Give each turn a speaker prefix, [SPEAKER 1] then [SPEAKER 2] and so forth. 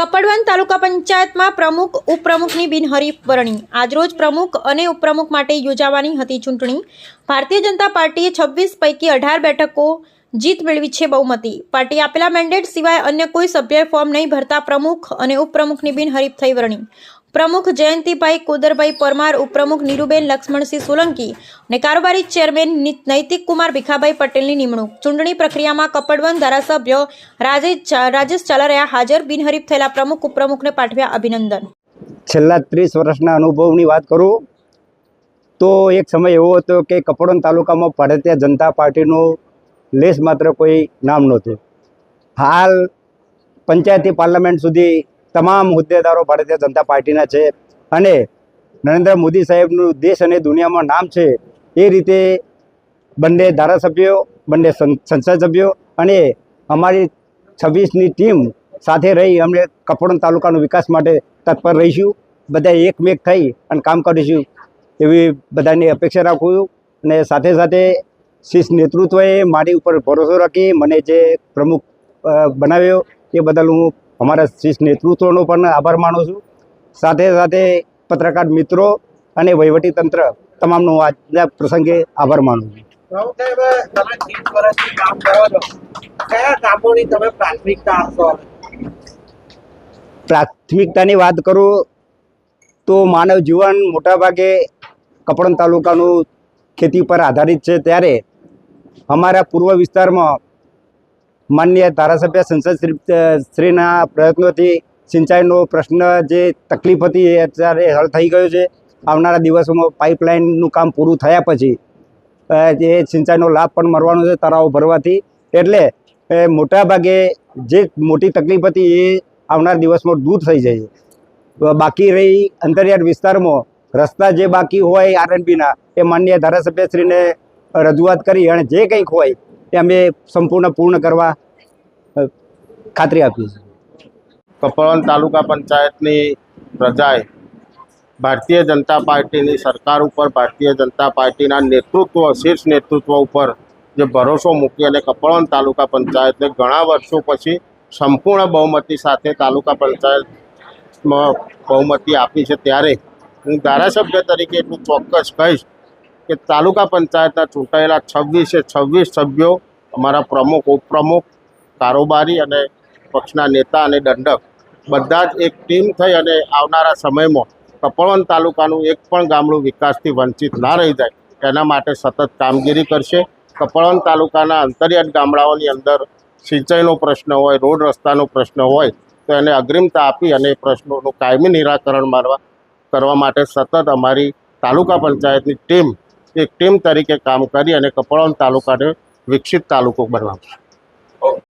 [SPEAKER 1] કપડવન તાલુકા પંચાયતમાં પ્રમુખ, ઉપપ્રમુખની બિનહરીફ વરણી. આજરોજ પ્રમુખ અને ઉપપ્રમુખ માટે યોજાવાની હતી ચૂંટણી. ભારતીય જનતા પાર્ટીએ છવ્વીસ પૈકી અઢાર બેઠકો જીત મેળવી છે બહુમતી. પાર્ટી આપેલા મેન્ડેટ સિવાય અન્ય કોઈ સભ્યએ ફોર્મ નહીં ભરતા પ્રમુખ અને ઉપપ્રમુખની બિનહરીફ થઈ વરણી. પ્રમુખ જયંતિભાઈ કુદરભાઈ પરમાર, ઉપપ્રમુખ નીરુબેન લક્ષ્મણસિંહ સોલંકી અને કારોબારી ચેરમેન નૈતિક કુમાર ભીખાભાઈ પટેલની નિમણૂક. ચૂંટણી પ્રક્રિયામાં કપડવન ધારાસભ્ય રાજેશ રાજેશ ચાલારિયા હાજર. બિનહરીફ થયેલા પ્રમુખ, ઉપપ્રમુખને પાઠવ્યા અભિનંદન.
[SPEAKER 2] છેલ્લા ત્રીસ વર્ષના અનુભવની વાત કરું, તો એક સમય એવો હતો કે કપડવંજ તાલુકામાં ભારતીય જનતા પાર્ટીનું લેસ માત્ર કોઈ નામ નહોતું. હાલ પંચાયતી પાર્લામેન્ટ સુધી તમામ હોદ્દેદારો ભારતીય જનતા પાર્ટીના છે અને નરેન્દ્ર મોદી સાહેબનું દેશ અને દુનિયામાં નામ છે એ રીતે બંને ધારાસભ્યો, બંને સંસદ સભ્યો અને અમારી છવ્વીસની ટીમ સાથે રહી અમને કપડવંજ તાલુકાનો વિકાસ માટે તત્પર રહીશું. બધા એકમેક થઈ અને કામ કરીશું એવી બધાની અપેક્ષા રાખું અને સાથે સાથે શીર્ષ નેતૃત્વએ મારી ઉપર ભરોસો રાખી મને જે પ્રમુખ બનાવ્યો એ બદલ હું અમારા શીર્ષ નેતૃત્વનો પણ આભાર માનું છું. સાથે સાથે પત્રકાર મિત્રો અને વહીવટી તંત્ર તમામનો આજના પ્રસંગે આભાર માનું છું. પ્રાથમિકતાની વાત કરું તો માનવ જીવન મોટાભાગે કપડન તાલુકાનું ખેતી પર આધારિત છે. ત્યારે અમારા પૂર્વ વિસ્તારમાં માન્ય ધારાસભ્ય સંસદ શ્રી- શ્રીના પ્રયત્નોથી સિંચાઈનો પ્રશ્ન જે તકલીફ હતી એ અત્યારે હલ થઈ ગયો છે. આવનારા દિવસોમાં પાઇપલાઇનનું કામ પૂરું થયા પછી જે સિંચાઈનો લાભ પણ મળવાનો છે તળાવો ભરવાથી. એટલે મોટાભાગે જે મોટી તકલીફ હતી એ આવનાર દિવસમાં દૂર થઈ જાય બાકી રહી અંતરિયાળ વિસ્તારમાં રસ્તા જે બાકી હોય આરએનબીના એ માન્ય ધારાસભ્યશ્રીને રજૂઆત કરી અને જે કંઈક હોય એ અમે સંપૂર્ણ પૂર્ણ કરવા ખાતરી આપી છે
[SPEAKER 3] કપડવંજ તાલુકા પંચાયતની પ્રજાએ ભારતીય જનતા પાર્ટીની સરકાર ઉપર, ભારતીય જનતા પાર્ટીના નેતૃત્વ, શીર્ષ નેતૃત્વ ઉપર જે ભરોસો મૂકી અને કપડવંજ તાલુકા પંચાયતને ઘણા વર્ષો પછી સંપૂર્ણ બહુમતી સાથે તાલુકા પંચાયતમાં બહુમતી આપી છે. ત્યારે હું ધારાસભ્ય તરીકે એટલું ચોક્કસ કહીશ કે તાલુકા પંચાયતના ચૂંટાયેલા છવ્વીસે છવ્વીસ સભ્યો અમારા પ્રમુખ, ઉપપ્રમુખ, કારોબારી અને પક્ષના નેતા અને દંડક બધા જ એક ટીમ થઈ અને આવનારા સમયમાં કપળવન તાલુકાનું એક પણ ગામડું વિકાસથી વંચિત ના રહી જાય, એના માટે સતત કામગીરી કરશે. કપળવન તાલુકાના અંતરિયાત ગામડાઓની અંદર સિંચાઈનો પ્રશ્ન હોય, રોડ રસ્તાનો પ્રશ્ન હોય, તો એને અગ્રિમતા આપી અને પ્રશ્નોનું કાયમી નિરાકરણ મારવા, કરવા માટે સતત અમારી તાલુકા પંચાયતની ટીમ એક ટીમ તરીકે કામ કરી અને કપડવંજ તાલુકાને વિકસિત તાલુકો બનાવશે